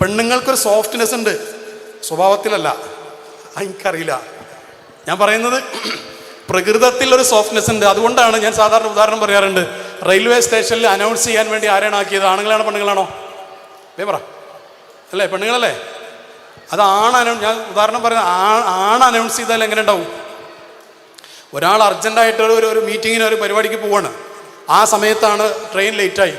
പെണ്ണുങ്ങൾക്കൊരു softness ഉണ്ട്. സ്വഭാവത്തിലല്ല. എനിക്കറിയില്ല. ഞാൻ പറയുന്നത് പ്രകൃതത്തിൽ ഒരു സോഫ്റ്റ്നെസ് ഉണ്ട്. അതുകൊണ്ടാണ് ഞാൻ സാധാരണ ഉദാഹരണം പറയാറുണ്ട്. റെയിൽവേ സ്റ്റേഷനിൽ അനൗൺസ് ചെയ്യാൻ വേണ്ടി ആരാണ് ആക്കിയത്? ആണുങ്ങളാണോ പെണ്ണുങ്ങളാണോ? പറ. അല്ലേ പെണ്ണുങ്ങളല്ലേ? അത് ആണ് അനൗ ഞാൻ ഉദാഹരണം പറയുന്നത് ആണ് അനൗൺസ് ചെയ്താൽ എങ്ങനെ ഉണ്ടാവും? ഒരാൾ അർജന്റായിട്ട് ഒരു ഒരു മീറ്റിങ്ങിന് ഒരു പരിപാടിക്ക് പോവാണ്. ആ സമയത്താണ് ട്രെയിൻ ലേറ്റായി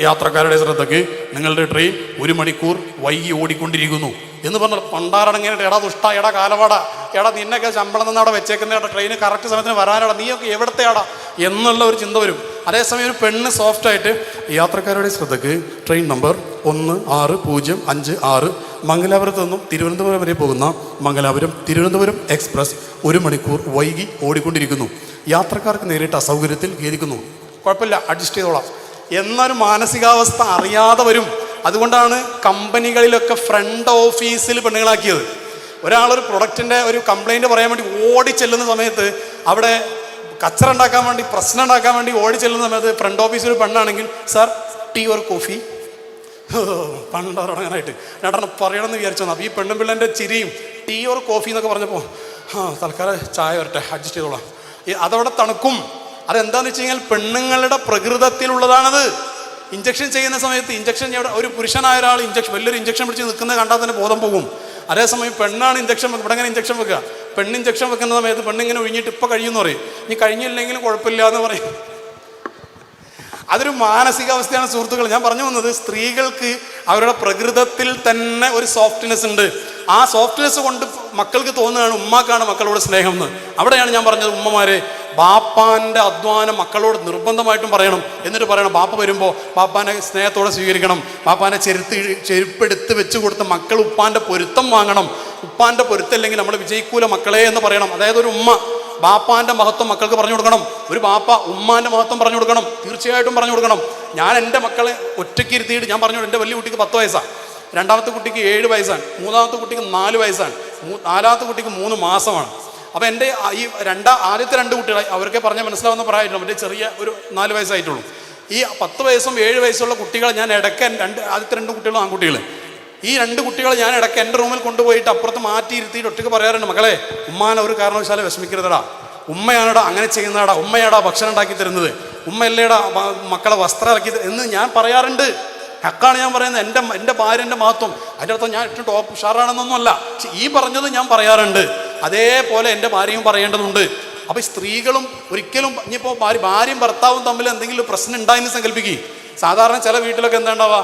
യാത്രക്കാരുടെ ശ്രദ്ധയ്ക്ക് നിങ്ങളുടെ ട്രെയിൻ ഒരു മണിക്കൂർ വൈകി ഓടിക്കൊണ്ടിരിക്കുന്നു. എന്ന് പറഞ്ഞാൽ പണ്ടാറടങ്ങനെ എടാ ദുഷ്ട എടാ കാലവാട എടാ നിന്നൊക്കെ ശമ്പളം നിന്ന് അവിടെ വെച്ചേക്കുന്ന എടാ ട്രെയിൻ കറക്റ്റ് സമയത്തിന് വരാനടാ നീയൊക്കെ എവിടത്തെയാടാ എന്നുള്ള ഒരു ചിന്ത വരും. അതേസമയം ഒരു പെണ്ണ് സോഫ്റ്റായിട്ട് യാത്രക്കാരുടെ ശ്രദ്ധയ്ക്ക് ട്രെയിൻ നമ്പർ ഒന്ന് ആറ് പൂജ്യം അഞ്ച് ആറ് മംഗലാപുരത്ത് നിന്നും തിരുവനന്തപുരം വരെ പോകുന്ന മംഗലാപുരം തിരുവനന്തപുരം എക്സ്പ്രസ് ഒരു മണിക്കൂർ വൈകി ഓടിക്കൊണ്ടിരിക്കുന്നു. യാത്രക്കാർക്ക് നേരിട്ട് അസൗകര്യത്തിൽ ഖേദിക്കുന്നു. കുഴപ്പമില്ല അഡ്ജസ്റ്റ് ചെയ്തോളാം. എന്നൊരു മാനസികാവസ്ഥ അറിയാതെ വരും. അതുകൊണ്ടാണ് കമ്പനികളിലൊക്കെ ഫ്രണ്ട് ഓഫീസിൽ പെണ്ണുങ്ങളാക്കിയത്. ഒരാളൊരു പ്രൊഡക്റ്റിന്റെ ഒരു കംപ്ലൈന്റ് പറയാൻ വേണ്ടി ഓടി ചെല്ലുന്ന സമയത്ത് അവിടെ കച്ചറ ഉണ്ടാക്കാൻ വേണ്ടി പ്രശ്നം ഉണ്ടാക്കാൻ വേണ്ടി ഓടി ചെല്ലുന്ന സമയത്ത് ഫ്രണ്ട് ഓഫീസിൽ പെണ്ണാണെങ്കിൽ സാർ ടീ ഓർ കോഫി പണ്ട് തുടങ്ങാനായിട്ട്. രണ്ടെണ്ണം പറയണമെന്ന് വിചാരിച്ചു അപ്പോൾ ഈ പെണ്ണും പിള്ളേന്റെ ചിരിയും ടീ ഓർ കോഫി എന്നൊക്കെ പറഞ്ഞപ്പോൾ ആ തൽക്കാലം ചായ വരട്ടെ അഡ്ജസ്റ്റ് ചെയ്തോളാം. അതവിടെ തണുക്കും. അതെന്താന്ന് വെച്ച് കഴിഞ്ഞാൽ പെണ്ണുങ്ങളുടെ പ്രകൃതത്തിലുള്ളതാണത്. ഇഞ്ചക്ഷൻ ചെയ്യുന്ന സമയത്ത് ഇഞ്ചക്ഷൻ ഒരു പുരുഷനായ ഒരാൾ ഇഞ്ചക്ഷൻ വലിയൊരു ഇഞ്ചക്ഷൻ പിടിച്ച് നിൽക്കുന്നത് കണ്ടാൽ തന്നെ ബോധം പോകും. അതേസമയം പെണ്ണാണ് ഇഞ്ചക്ഷൻ ഇവിടെ അങ്ങനെ ഇഞ്ചക്ഷൻ വെക്കുക പെണ്ണ് ഇഞ്ചക്ഷൻ വെക്കുന്ന സമയത്ത് പെണ്ണിങ്ങനെ ഒഴിഞ്ഞിട്ട് ഇപ്പം കഴിയുമെന്ന് പറയും. ഇനി കഴിഞ്ഞില്ലെങ്കിലും കുഴപ്പമില്ല എന്ന് പറയും. അതൊരു മാനസികാവസ്ഥയാണ് സുഹൃത്തുക്കൾ. ഞാൻ പറഞ്ഞു വന്നത് സ്ത്രീകൾക്ക് അവരുടെ പ്രകൃതത്തിൽ തന്നെ ഒരു സോഫ്റ്റ്നെസ് ഉണ്ട്. ആ സോഫ്റ്റ്നെസ് കൊണ്ട് മക്കൾക്ക് തോന്നുകയാണ് ഉമ്മാക്കാണ് മക്കളോട് സ്നേഹം എന്ന്. അവിടെയാണ് ഞാൻ പറഞ്ഞത് ഉമ്മമാരെ ബാപ്പാന്റെ അധ്വാനം മക്കളോട് നിർബന്ധമായിട്ടും പറയണം. എന്നിട്ട് പറയണം ബാപ്പ വരുമ്പോൾ ബാപ്പാനെ സ്നേഹത്തോടെ സ്വീകരിക്കണം. ബാപ്പാനെ ചെരുത്ത് ചെരുപ്പെടുത്ത് വെച്ച് കൊടുത്ത് മക്കൾ ഉപ്പാന്റെ പൊരുത്തം വാങ്ങണം. ഉപ്പാന്റെ പൊരുത്തല്ലെങ്കിൽ നമ്മൾ വിജയിക്കൂല മക്കളെ എന്ന് പറയണം. അതായത് ഒരു ഉമ്മ ബാപ്പാന്റെ മഹത്വം മക്കൾക്ക് പറഞ്ഞു കൊടുക്കണം. ഒരു ബാപ്പ ഉമ്മാന്റെ മഹത്വം പറഞ്ഞു കൊടുക്കണം. തീർച്ചയായിട്ടും പറഞ്ഞു കൊടുക്കണം. ഞാൻ എന്റെ മക്കളെ ഒറ്റയ്ക്ക് ഇരുത്തിയിട്ട് ഞാൻ പറഞ്ഞു എന്റെ വലിയ കുട്ടിക്ക് പത്ത് വയസ്സാണ് രണ്ടാമത്തെ കുട്ടിക്ക് ഏഴ് വയസ്സാണ്. മൂന്നാമത്തെ കുട്ടിക്ക് നാല് വയസ്സാണ്. നാലാമത്തെ കുട്ടിക്ക് മൂന്ന് മാസമാണ്. അപ്പോൾ എന്റെ ഈ രണ്ടാ ആദ്യത്തെ രണ്ട് കുട്ടികൾ അവർക്ക് പറഞ്ഞ മനസ്സിലാവുന്ന പ്രായമില്ല മറ്റേ ചെറിയ ഒരു നാല് വയസ്സായിട്ടുള്ളൂ. ഈ പത്ത് വയസ്സും ഏഴ് വയസ്സുള്ള കുട്ടികളെ ഞാൻ ഇടയ്ക്ക് രണ്ട് ആദ്യത്തെ രണ്ട് കുട്ടികളും ആൺകുട്ടികൾ ഈ രണ്ട് കുട്ടികളെ ഞാൻ ഇടയ്ക്ക് എന്റെ റൂമിൽ കൊണ്ടുപോയിട്ട് അപ്പുറത്ത് മാറ്റി ഇരുത്തിയിട്ട് ഒറ്റയ്ക്ക് പറയാറുണ്ട്. മകളെ ഉമ്മാനെ ഒരു കാരണവശാലും വിഷമിക്കരുതടാ. ഉമ്മയാണടാ അങ്ങനെ ചെയ്യുന്നതാടാ. ഉമ്മയാടാ ഭക്ഷണം ഉണ്ടാക്കി തരുന്നത്. ഉമ്മയല്ലേടാ മക്കളെ വസ്ത്രം ഇറക്കി എന്ന് ഞാൻ പറയാറുണ്ട്. ഹക്കാണ് ഞാൻ പറയുന്നത്. എന്റെ എന്റെ ഭാര്യന്റെ മഹത്വം അതിന്റെ അർത്ഥം ഞാൻ ഏറ്റവും ടോപ്പ് ഉഷാറാണെന്നൊന്നുമല്ല. പക്ഷെ ഈ പറഞ്ഞത് ഞാൻ പറയാറുണ്ട്. അതേപോലെ എന്റെ ഭാര്യയും പറയേണ്ടതുണ്ട്. അപ്പോൾ സ്ത്രീകളും ഒരിക്കലും ഇനിയിപ്പോൾ ഭാര്യ ഭാര്യയും ഭർത്താവും തമ്മിൽ എന്തെങ്കിലും പ്രശ്നം ഉണ്ടായെന്ന് സങ്കല്പിക്കുക സാധാരണ ചില വീട്ടിലൊക്കെ എന്താ ഉണ്ടാവുക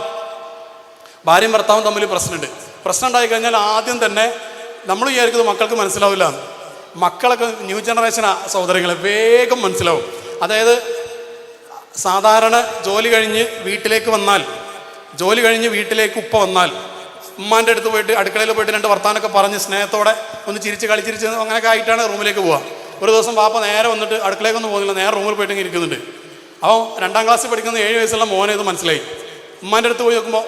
ഭാര്യയും ഭർത്താവും തമ്മിൽ പ്രശ്നമുണ്ട്. പ്രശ്നം ഉണ്ടായി കഴിഞ്ഞാൽ ആദ്യം തന്നെ നമ്മൾ വിചാരിക്കുന്നത് മക്കൾക്ക് മനസ്സിലാവില്ല. മക്കളൊക്കെ ന്യൂ ജനറേഷൻ സഹോദരങ്ങളെ വേഗം മനസ്സിലാവും. അതായത് സാധാരണ ജോലി കഴിഞ്ഞ് വീട്ടിലേക്ക് വന്നാൽ ജോലി കഴിഞ്ഞ് വീട്ടിലേക്ക് ഉപ്പ വന്നാൽ ഉമ്മാന്റെ അടുത്ത് പോയിട്ട് അടുക്കളയിൽ പോയിട്ട് രണ്ട് വർത്താനൊക്കെ പറഞ്ഞ് സ്നേഹത്തോടെ ഒന്ന് ചിരിച്ച് കളിച്ചിരിച്ച് അങ്ങനെയൊക്കെ ആയിട്ടാണ് റൂമിലേക്ക് പോവുക ഒരു ദിവസം പാപ്പ നേരെ വന്നിട്ട് അടുക്കളേക്കൊന്നും പോകുന്നില്ല നേരെ റൂമിൽ പോയിട്ട് ഇരിക്കുന്നുണ്ട്. അപ്പോൾ രണ്ടാം ക്ലാസ്സിൽ പഠിക്കുന്ന ഏഴ് വയസ്സുള്ള മോനെ ഇത് മനസ്സിലായി. ഉമ്മാന്റെ അടുത്ത് പോയി നോക്കുമ്പോൾ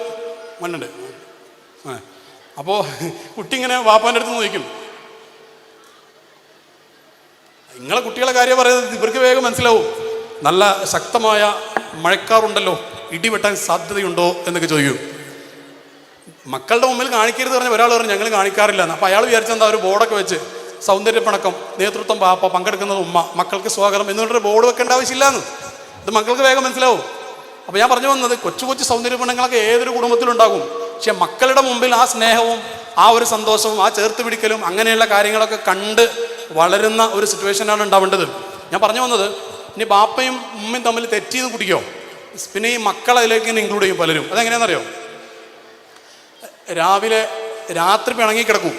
മണ്ണുണ്ട് അപ്പോൾ കുട്ടി ഇങ്ങനെ വാപ്പാന്റെ അടുത്ത് നോക്കും. നിങ്ങളെ കുട്ടികളെ കാര്യം പറയുന്നത് ഇവർക്ക് വേഗം മനസ്സിലാവും. നല്ല ശക്തമായ മഴക്കാറുണ്ടല്ലോ ഇടിവെട്ടാൻ സാധ്യതയുണ്ടോ എന്നൊക്കെ ചോദിക്കും. മക്കളുടെ മുമ്പിൽ കാണിക്കരുത് പറഞ്ഞ ഒരാൾ പറഞ്ഞു ഞങ്ങൾ കാണിക്കാറില്ല. അപ്പോൾ അയാൾ വിചാരിച്ചെന്താ ഒരു ബോർഡൊക്കെ വെച്ച് സൗന്ദര്യപ്പണക്കം നേതൃത്വം പാപ്പ പങ്കെടുക്കുന്നത് ഉമ്മ മക്കൾക്ക് സ്വാഗതം എന്നുള്ളൊരു ബോർഡ് വെക്കേണ്ട ആവശ്യമില്ലാന്ന്. ഇത് മക്കൾക്ക് വേഗം മനസ്സിലാവും. അപ്പോൾ ഞാൻ പറഞ്ഞു വന്നത് കൊച്ചു കൊച്ചു സൗന്ദര്യപ്പണങ്ങളൊക്കെ ഏതൊരു കുടുംബത്തിലുണ്ടാകും. പക്ഷെ മക്കളുടെ മുമ്പിൽ ആ സ്നേഹവും ആ ഒരു സന്തോഷവും ആ ചേർത്ത് പിടിക്കലും അങ്ങനെയുള്ള കാര്യങ്ങളൊക്കെ കണ്ട് വളരുന്ന ഒരു സിറ്റുവേഷനാണ് ഉണ്ടാവേണ്ടത്. ഞാൻ പറഞ്ഞു വന്നത് ഇനി ബാപ്പയും ഉമ്മയും തമ്മിൽ തെറ്റിയത് കുടിക്കോ പിന്നെ ഈ മക്കളതിലേക്ക് ഇൻക്ലൂഡ് ചെയ്യും പലരും. അതെങ്ങനെയാണെന്നറിയോ? രാവിലെ രാത്രി പിണങ്ങി കിടക്കും.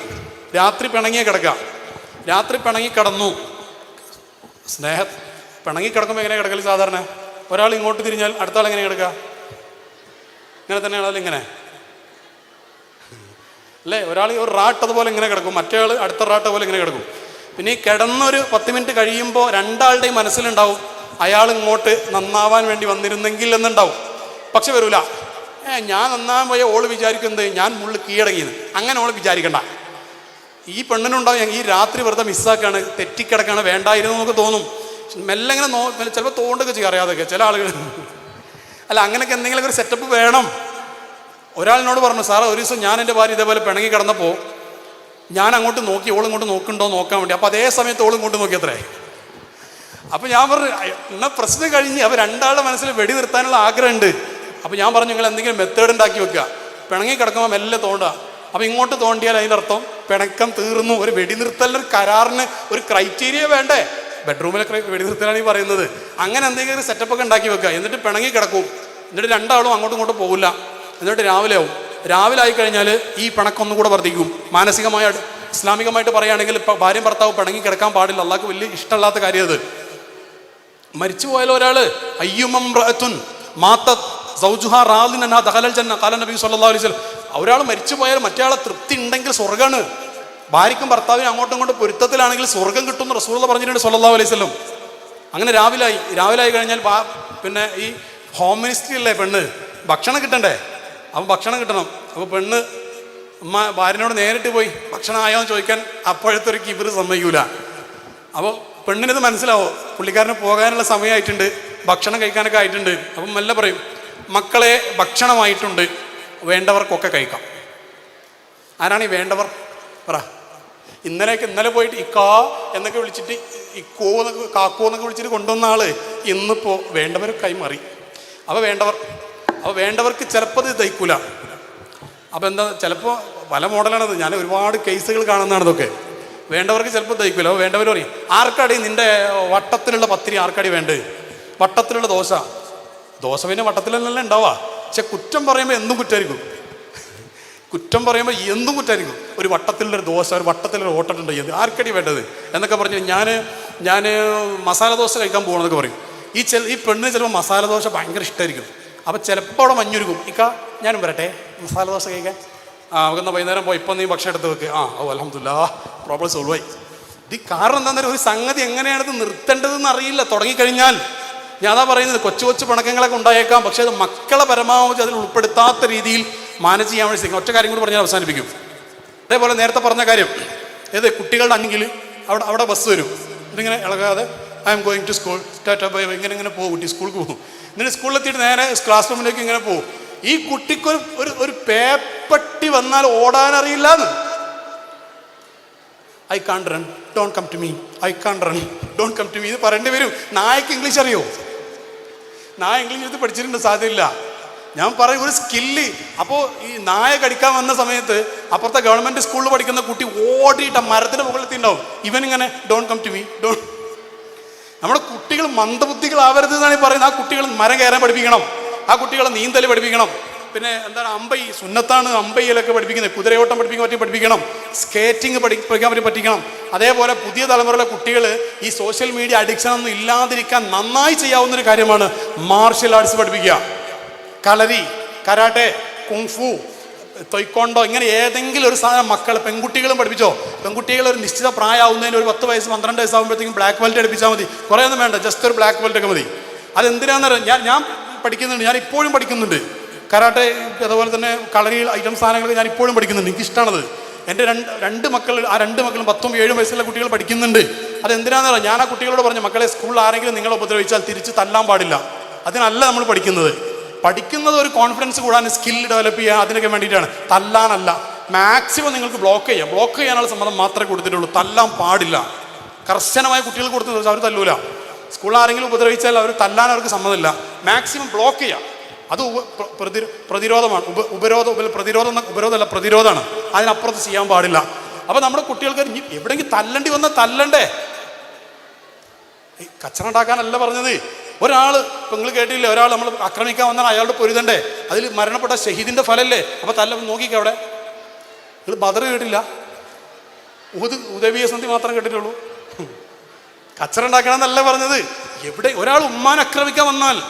രാത്രി പിണങ്ങിയേ കിടക്കാം. രാത്രി പിണങ്ങി കിടന്നു. സ്നേഹ പിണങ്ങി കിടക്കുമ്പോൾ എങ്ങനെ കിടക്കൽ സാധാരണ? ഒരാൾ ഇങ്ങോട്ട് തിരിഞ്ഞാൽ അടുത്ത ആൾ എങ്ങനെ കിടക്കുക ഇങ്ങനെ തന്നെയാണല്ലോ ഇങ്ങനെ. അല്ലേ? ഒരാൾ ഒരു റാട്ട് അതുപോലെ ഇങ്ങനെ കിടക്കും. മറ്റേ ആൾ അടുത്ത റാട്ട് പോലെ ഇങ്ങനെ കിടക്കും. പിന്നെ ഈ കിടന്നൊരു പത്ത് മിനിറ്റ് കഴിയുമ്പോൾ രണ്ടാളുടെയും മനസ്സിലുണ്ടാവും അയാൾ ഇങ്ങോട്ട് നന്നാവാൻ വേണ്ടി വന്നിരുന്നെങ്കിൽ എന്നുണ്ടാവും. പക്ഷെ വരൂല. ഞാൻ നന്നാൻ പോയ ഓൾ വിചാരിക്കുന്നത് ഞാൻ മുള്ളു കീഴടങ്ങിയത്. അങ്ങനെ ഓൾ വിചാരിക്കണ്ട. ഈ പെണ്ണിനുണ്ടാവും ഈ രാത്രി വെറുതെ മിസ്സാക്കാണ് തെറ്റിക്കിടക്കാണ് വേണ്ടായിരുന്നു എന്നൊക്കെ തോന്നും. മെല്ലെ ഇങ്ങനെ നോ ചിലപ്പോൾ തോണ്ടൊക്കെ ചെയ്യും അറിയാതൊക്കെ ചില ആളുകൾ അല്ല അങ്ങനെയൊക്കെ എന്തെങ്കിലും ഒരു സെറ്റപ്പ് വേണം. ഒരാളിനോട് പറഞ്ഞു സാറേ ഒരു ദിവസം ഞാൻ എന്റെ ഭാര്യ ഇതേപോലെ പിണങ്ങി കിടന്നപ്പോൾ ഞാൻ അങ്ങോട്ട് നോക്കി ഓളും ഇങ്ങോട്ട് നോക്കുന്നുണ്ടോ നോക്കാൻ വേണ്ടി. അപ്പോൾ അതേ സമയത്ത് ഓൾ ഇങ്ങോട്ട് നോക്കിയത്രേ. അപ്പോൾ ഞാൻ പറഞ്ഞു എന്നാൽ പ്രശ്നം കഴിഞ്ഞ് അപ്പോൾ രണ്ടാളുടെ മനസ്സിൽ വെടി നിർത്താനുള്ള ആഗ്രഹമുണ്ട്. അപ്പോൾ ഞാൻ പറഞ്ഞു നിങ്ങൾ എന്തെങ്കിലും മെത്തേഡ് ഉണ്ടാക്കി വെക്കുക. പിണങ്ങി കിടക്കുമ്പോൾ മെല്ലെ തോണ്ടുക അപ്പോൾ ഇങ്ങോട്ട് തോണ്ടിയാൽ അതിന്റെ അർത്ഥം പിണക്കം തീർന്നു. ഒരു വെടിനിർത്തലിന് കരാറിന് ഒരു ക്രൈറ്റീരിയ വേണ്ടേ? ബെഡ്റൂമിലെ വെടിനിർത്തലാണ് ഈ പറയുന്നത്. അങ്ങനെ എന്തെങ്കിലും സെറ്റപ്പ് ഒക്കെ ഉണ്ടാക്കി വെക്കുക. എന്നിട്ട് പിണങ്ങി കിടക്കും. എന്നിട്ട് രണ്ടാളും അങ്ങോട്ടും ഇങ്ങോട്ടും പോകില്ല. എന്നിട്ട് രാവിലെ ആവും. രാവിലെ ആയി കഴിഞ്ഞാൽ ഈ പിണക്കം കൂടെ വർദ്ധിക്കും. മാനസികമായ ഇസ്ലാമികമായിട്ട് പറയുകയാണെങ്കിൽ ഭാര്യയും ഭർത്താവ് പിണങ്ങി കിടക്കാൻ പാടില്ല. അള്ളാഹ്ക്ക് വലിയ ഇഷ്ടമല്ലാത്ത കാര്യം അത്. മരിച്ചു പോയാലോ അയ്യുമം അയ്യുമംറഅത്തുൻ മാത്തത് സൗജുഹ ജന്ന. നബി അലൈഹി ഒരാൾ മരിച്ചു പോയാൽ മറ്റേ തൃപ്തി ഉണ്ടെങ്കിൽ സ്വർഗമാണ് ഭാര്യയ്ക്കും ഭർത്താവിനും അങ്ങോട്ടും ഇങ്ങോട്ടും പൊരുത്തത്തിലാണെങ്കിൽ സ്വർഗം കിട്ടുമെന്ന് റസൂൽ പറഞ്ഞിട്ടുണ്ട് സല്ലാ അലൈഹി വസല്ലം. അങ്ങനെ രാവിലായി രാവിലായി കഴിഞ്ഞാൽ പിന്നെ ഈ ഹോം മിനിസ്ട്രി അല്ലേ പെണ്ണ് ഭക്ഷണം കിട്ടണ്ടേ? അപ്പം ഭക്ഷണം കിട്ടണം. അപ്പോൾ പെണ്ണ് അമ്മ ഭാര്യനോട് നേരിട്ട് പോയി ഭക്ഷണം ആയോ? എന്ന് ചോദിക്കാൻ അപ്പോഴത്തെ ഒരു കിബിർ സമ്മതിക്കൂല. അപ്പോൾ പെണ്ണിനത് മനസ്സിലാവോ? പുള്ളിക്കാരന് പോകാനുള്ള സമയമായിട്ടുണ്ട് ഭക്ഷണം കഴിക്കാനൊക്കെ ആയിട്ടുണ്ട്. അപ്പം മെല്ലെ പറയും മക്കളെ ഭക്ഷണമായിട്ടുണ്ട് വേണ്ടവർക്കൊക്കെ കഴിക്കാം. ആരാണ് ഈ വേണ്ടവർ? പറ. ഇന്നലെയൊക്കെ ഇന്നലെ പോയിട്ട് ഇക്കാ എന്നൊക്കെ വിളിച്ചിട്ട് ഇക്കോ എന്നൊക്കെ കാക്കോ എന്നൊക്കെ വിളിച്ചിട്ട് കൊണ്ടുവന്ന ആൾ ഇന്നിപ്പോൾ വേണ്ടവർ കൈമാറി അപ്പോൾ വേണ്ടവർ അപ്പോൾ വേണ്ടവർക്ക് ചിലപ്പോൾ ഇത് തയ്ക്കൂല അപ്പോൾ എന്താ ചിലപ്പോൾ പല മോഡലാണത്. ഞാൻ ഒരുപാട് കേസുകൾ കാണുന്നതാണ് ഇതൊക്കെ. വേണ്ടവർക്ക് ചിലപ്പോൾ തയ്ക്കൂല അപ്പോൾ വേണ്ടവർ പറയും ആർക്കടി നിന്റെ വട്ടത്തിലുള്ള പത്തിരി ആർക്കടി വേണ്ടത്? വട്ടത്തിലുള്ള ദോശ. ദോശ പിന്നെ വട്ടത്തിലല്ലേ ഉണ്ടാവുക. പക്ഷെ കുറ്റം പറയുമ്പോൾ എന്തും കുറ്റമായിരിക്കും കുറ്റം പറയുമ്പോൾ എന്തും കുറ്റമായിരിക്കും ഒരു വട്ടത്തിലൊരു ദോശ ഒരു വട്ടത്തിലൊരു ഓട്ടിട്ടുണ്ട് ആർക്കടി വേണ്ടത്? എന്നൊക്കെ പറഞ്ഞു ഞാൻ ഞാൻ മസാല ദോശ കഴിക്കാൻ പോകണമെന്നൊക്കെ പറയും. ഈ ചെ ഈ പെണ്ണിന് ചിലപ്പോൾ മസാല ദോശ ഭയങ്കര ഇഷ്ടമായിരിക്കും അപ്പോൾ ചിലപ്പോൾ അവിടെ മഞ്ഞുരുക്കും ഇക്ക ഞാനും വരട്ടെ. മസാല ദോശ കഴിക്കാൻ. ആ അവൻ വൈകുന്നേരം പോയി. ഇപ്പം നീ ഭക്ഷണം എടുത്ത് വെക്ക്. ആ ഓ അലഹമില്ല പ്രോബ്ലം സോൾവായി ഇത് കാരണം എന്താണെന്നറിയോ ഒരു സംഗതി എങ്ങനെയാണ് ഇത് നിർത്തേണ്ടതെന്ന് അറിയില്ല. തുടങ്ങിക്കഴിഞ്ഞാൽ ഞാൻ അതാ പറയുന്നത് കൊച്ചു കൊച്ചു പിണക്കങ്ങളൊക്കെ ഉണ്ടായേക്കാം പക്ഷേ അത് മക്കളെ പരമാവധി അതിൽ ഉൾപ്പെടുത്താത്ത രീതിയിൽ മാനേജ് ചെയ്യാൻ വേണ്ടി ശ്രമിക്കും ഒറ്റ കാര്യം കൂടി പറഞ്ഞാൽ അവസാനിപ്പിക്കും. അതേപോലെ നേരത്തെ പറഞ്ഞ കാര്യം ഏത് കുട്ടികളുടെ അന്നെങ്കിൽ അവിടെ അവിടെ ബസ് വരും. ഇതിങ്ങനെ ഇളകാതെ I am going to school tata bye ഇങ്ങനെ ഇങ്ങനെ പോകും കുട്ടി സ്കൂൾക്ക് പോകും. എന്നിട്ട് സ്കൂളിലെത്തിയിട്ട് നേരെ ക്ലാസ് റൂമിലേക്ക് ഇങ്ങനെ പോകും. ഈ കുട്ടിക്കൊരു ഒരു ഒരു പേപ്പട്ടി വന്നാൽ ഓടാനറിയില്ല എന്ന് I can run don't come to me I can run don't come to me ഇത് പറയേണ്ടി വരും. നായക്ക് ഇംഗ്ലീഷ് അറിയോ? നായ ഇംഗ്ലീഷ് എടുത്ത് പഠിച്ചിട്ടുണ്ട് സാധ്യമില്ല. ഞാൻ പറയും ഒരു സ്കില്ല് അപ്പോൾ ഈ നായ കടിക്കാൻ വന്ന സമയത്ത് അപ്പുറത്തെ ഗവൺമെന്റ് സ്കൂളിൽ പഠിക്കുന്ന കുട്ടി ഓടിയിട്ട് മരത്തിന്റെ മുകളിലെത്തിണ്ടാവും ഇവൻ ഇങ്ങനെ ഡോണ്ട് കം ടു മീ ഡോ നമ്മുടെ കുട്ടികൾ മന്ദബുദ്ധികളാവരുത് എന്നാണ് ഈ പറയുന്നത്. ആ കുട്ടികൾ മരം കയറാൻ പഠിപ്പിക്കണം. ആ കുട്ടികളെ നീന്തൽ പഠിപ്പിക്കണം. പിന്നെ എന്താണ് അമ്പൈ സുന്നത്താണ് അമ്പയ്യലൊക്കെ പഠിപ്പിക്കുന്നത്. കുതിരയോട്ടം പഠിപ്പിക്കാൻ പറ്റി പഠിപ്പിക്കണം. സ്കേറ്റിംഗ് പഠിപ്പിക്കാൻ പറ്റി പഠിക്കണം അതേപോലെ പുതിയ തലമുറയിലെ കുട്ടികൾ ഈ സോഷ്യൽ മീഡിയ അഡിക്ഷൻ ഒന്നും ഇല്ലാതിരിക്കാൻ നന്നായി ചെയ്യാവുന്ന ഒരു കാര്യമാണ് മാർഷ്യൽ ആർട്സ് പഠിപ്പിക്കുക. കളരി കരാട്ടെ കുങ്ഫു തൊയ്ക്കൊണ്ടോ ഇങ്ങനെ ഏതെങ്കിലും ഒരു സാധനം മക്കൾ പെൺകുട്ടികളും പഠിപ്പിച്ചോ. പെൺകുട്ടികൾ ഒരു നിശ്ചിത പ്രായമാവുന്നതിന് ഒരു പത്ത് വയസ്സ് പന്ത്രണ്ട് വയസ്സാകുമ്പോഴത്തേക്കും ബ്ലാക്ക് ബെൽറ്റ് അടിപ്പിച്ചാൽ മതി. കുറേ ഒന്നും വേണ്ട ജസ്റ്റ് ഒരു ബ്ലാക്ക് ബെൽറ്റ് ഒക്കെ മതി. അതെന്തിനാണെന്നറിയാം ഞാൻ ഞാൻ പഠിക്കുന്നുണ്ട് ഞാൻ ഇപ്പോഴും പഠിക്കുന്നുണ്ട്. കരാട്ടെ അതുപോലെ തന്നെ കളരി ഐറ്റം സാധനങ്ങൾ ഞാൻ ഇപ്പോഴും പഠിക്കുന്നുണ്ട്. എനിക്ക് ഇഷ്ടമാണത് എന്റെ രണ്ട് രണ്ട് മക്കൾ ആ രണ്ട് മക്കളും പത്തും ഏഴും വയസ്സുള്ള കുട്ടികൾ പഠിക്കുന്നുണ്ട്. അതെന്തിനാന്ന് പറയാം ഞാൻ ആ കുട്ടികളോട് പറഞ്ഞു മക്കളെ സ്കൂളിൽ ആരെങ്കിലും നിങ്ങളെ ഉപദ്രവിച്ചാൽ തിരിച്ച് തല്ലാൻ പാടില്ല. അതിനല്ല നമ്മൾ പഠിക്കുന്നത്. പഠിക്കുന്നത് ഒരു കോൺഫിഡൻസ് കൂടാൻ സ്കിൽ ഡെവലപ്പ് ചെയ്യാൻ അതിനൊക്കെ വേണ്ടിയിട്ടാണ്. തല്ലാനല്ല. മാക്സിമം നിങ്ങൾക്ക് ബ്ലോക്ക് ചെയ്യാം. ബ്ലോക്ക് ചെയ്യാനുള്ള സമ്മതം മാത്രമേ കൊടുത്തിട്ടുള്ളൂ. തല്ലാൻ പാടില്ല. കർശനമായ കുട്ടികൾ കൊടുത്തു അവർ തല്ലൂല. സ്കൂളിൽ ആരെങ്കിലും ഉപദ്രവിച്ചാൽ അവർ തല്ലാൻ അവർക്ക് സമ്മതമില്ല. മാക്സിമം ബ്ലോക്ക് ചെയ്യാം. അത് പ്രതി പ്രതിരോധമാണ്. ഉപ ഉപരോധ ഉപ പ്രതിരോധം ഉപരോധമല്ല പ്രതിരോധമാണ്. അതിനപ്പുറത്ത് ചെയ്യാൻ പാടില്ല. അപ്പോൾ നമ്മുടെ കുട്ടികൾക്ക് എവിടെയെങ്കിലും തല്ലണ്ടി വന്നാൽ തല്ലണ്ടേ? കച്ചറ ഉണ്ടാക്കാനല്ല പറഞ്ഞത്. ഒരാൾ ഇപ്പം നിങ്ങൾ കേട്ടില്ലേ ഒരാൾ നമ്മൾ ആക്രമിക്കാൻ വന്നാൽ അയാളുടെ പൊരുതണ്ടേ? അതിൽ മരണപ്പെട്ട ഷഹീദിന്റെ ഫലല്ലേ? അപ്പോൾ തല്ല നോക്കിക്കോ അവിടെ. നിങ്ങൾ ബദർ കേട്ടില്ല? ഉത് ഉദവീയ സന്ധി മാത്രം കേട്ടിട്ടുള്ളൂ. കച്ചറ ഉണ്ടാക്കണമെന്നല്ല പറഞ്ഞത്. എവിടെ ഒരാൾ ഉമ്മാൻ ആക്രമിക്കാൻ വന്നാൽ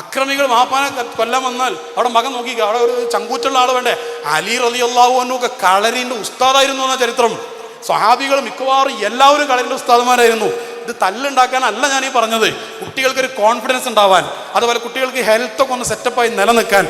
അക്രമികൾ മാപ്പാനെ കൊല്ലം വന്നാൽ അവിടെ മകൻ നോക്കി അവിടെ ഒരു ചങ്കൂറ്റുള്ള ആൾ വേണ്ടേ? അലി റലി അള്ളാഹുവിനൊക്കെ കളരിന്റെ ഉസ്താദായിരുന്നു എന്ന ചരിത്രം. സ്വഹാബികൾ മിക്കവാറും എല്ലാവരും കളരിന്റെ ഉസ്താദന്മാരായിരുന്നു ഇത് തല്ലുണ്ടാക്കാനല്ല ഞാൻ ഈ പറഞ്ഞത്. കുട്ടികൾക്ക് ഒരു കോൺഫിഡൻസ് ഉണ്ടാവാൻ അതുപോലെ കുട്ടികൾക്ക് ഹെൽത്തൊക്കെ ഒന്ന് സെറ്റപ്പായി നിലനിൽക്കാൻ.